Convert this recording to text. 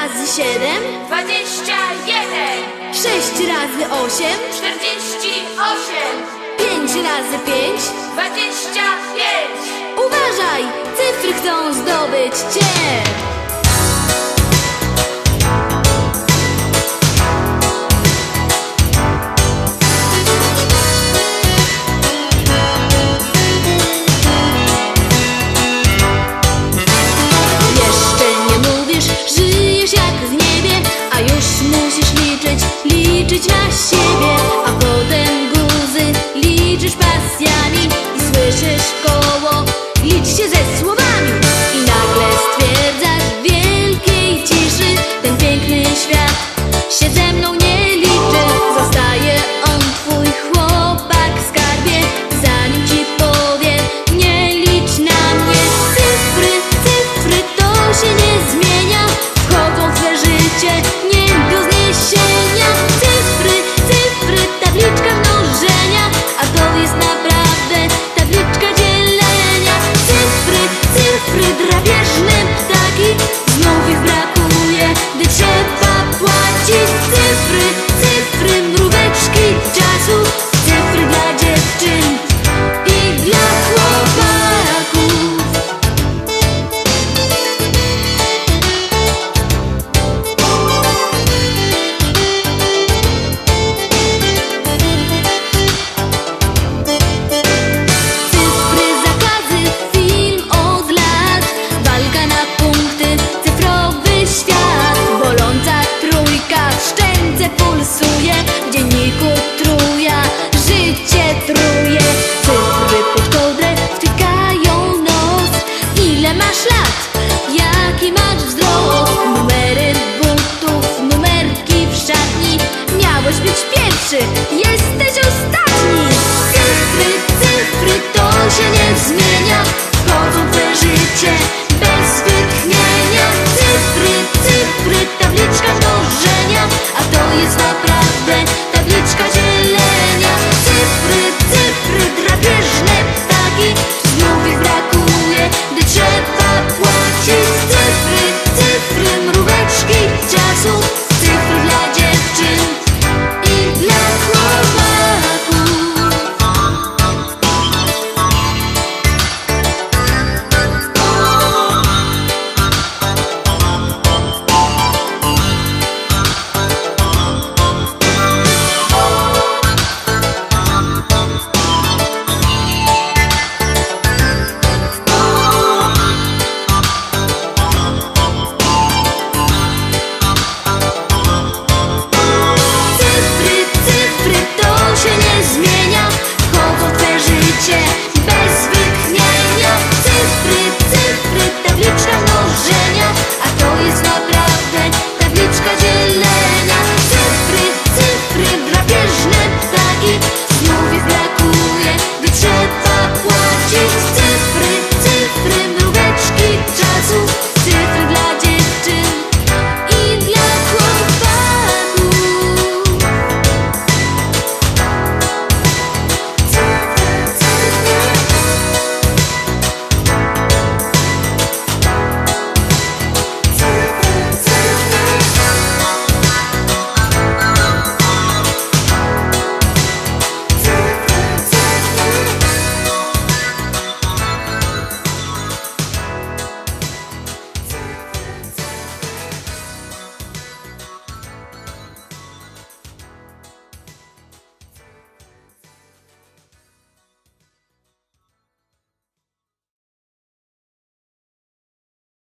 razy siedem, dwadzieścia jeden, sześć razy osiem, czterdzieści osiem, pięć razy pięć. dwadzieścia pięć. Uważaj, cyfry chcą zdobyć cię. 这些也是 Тяжкий час